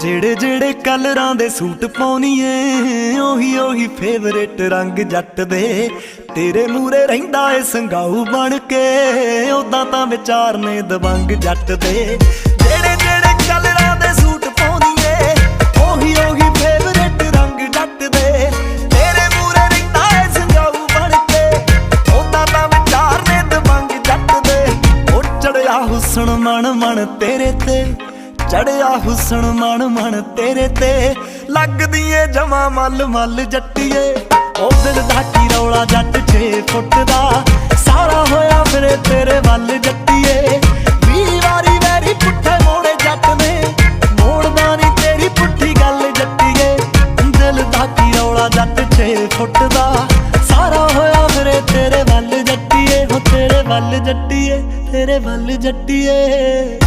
ਜਿਹੜੇ ਜਿਹੜੇ ਕਲਰਾਂ ਦੇ ਸੂਟ ਪਾਉਣੀਏ, ਉਹੀ ਉਹੀ ਫੇਵਰੇਟ ਰੰਗ ਜੱਟ ਦੇ। ਤੇਰੇ ਮੂਰੇ ਰਹਿੰਦਾ ਏ ਸੰਗਾਊ ਬਣ ਕੇ ਉਦਾਂ ਤਾਂ ਵਿਚਾਰ ਨੇ ਦਬੰਗ ਜੱਟ ਦੇ। ਜਿਹੜੇ ਜਿਹੜੇ ਕਲਰਾਂ ਦੇ ਸੂਟ ਪਾਉਣੀਏ, ਉਹੀ ਉਹੀ ਫੇਵਰੇਟ ਰੰਗ ਜੱਟ ਦੇ। ਤੇਰੇ ਮੂਰੇ ਰਹਿੰਦਾ ਏ ਸੰਗਾਊ ਬਣ ਕੇ ਉਦਾਂ ਤਾਂ ਵਿਚਾਰ ਨੇ ਦਬੰਗ ਜੱਟ ਦੇ। ਉਹ ਚੜਿਆ ਹੁਸਨ ਮਨ ਮਨ ਤੇਰੇ ਤੇ ਚੜਿਆ ਹੁਸਨ ਮਨ ਮਨ ਤੇਰੇ ਤੇ। ਲੱਗਦੀ ਏ ਜਮਾ ਮੱਲ ਮੱਲ ਜੱਟੀਏ। ਉਹ ਦਿਲ ਦਾ ਕੀ ਰੌਲਾ ਜੱਟ 6 ਫੁੱਟ ਦਾ। ਸਾਰਾ ਹੋਇਆ ਫਿਰੇ ਤੇਰੇ ਵੱਲ ਜੱਟੀਏ। ਵੀਹ ਵਾਰੀ ਵੈਰੀ ਪੁੱਠੇ ਮੋੜੇ ਜੱਟ ਨੇ। ਮੋੜਦਾ ਨਹੀਂ ਤੇਰੀ ਪੁੱਠੀ ਗੱਲ ਜੱਟੀਏ। ਦਿਲ ਦਾ ਕੀ ਰੌਲਾ ਜੱਟ 6 ਫੁੱਟ ਦਾ। ਸਾਰਾ ਹੋਇਆ ਫਿਰੇ ਤੇਰੇ ਵੱਲ ਜੱਟੀਏ। ਹੋ ਤੇਰੇ ਵੱਲ ਜੱਟੀਏ, ਤੇਰੇ ਵੱਲ ਜੱਟੀਏ।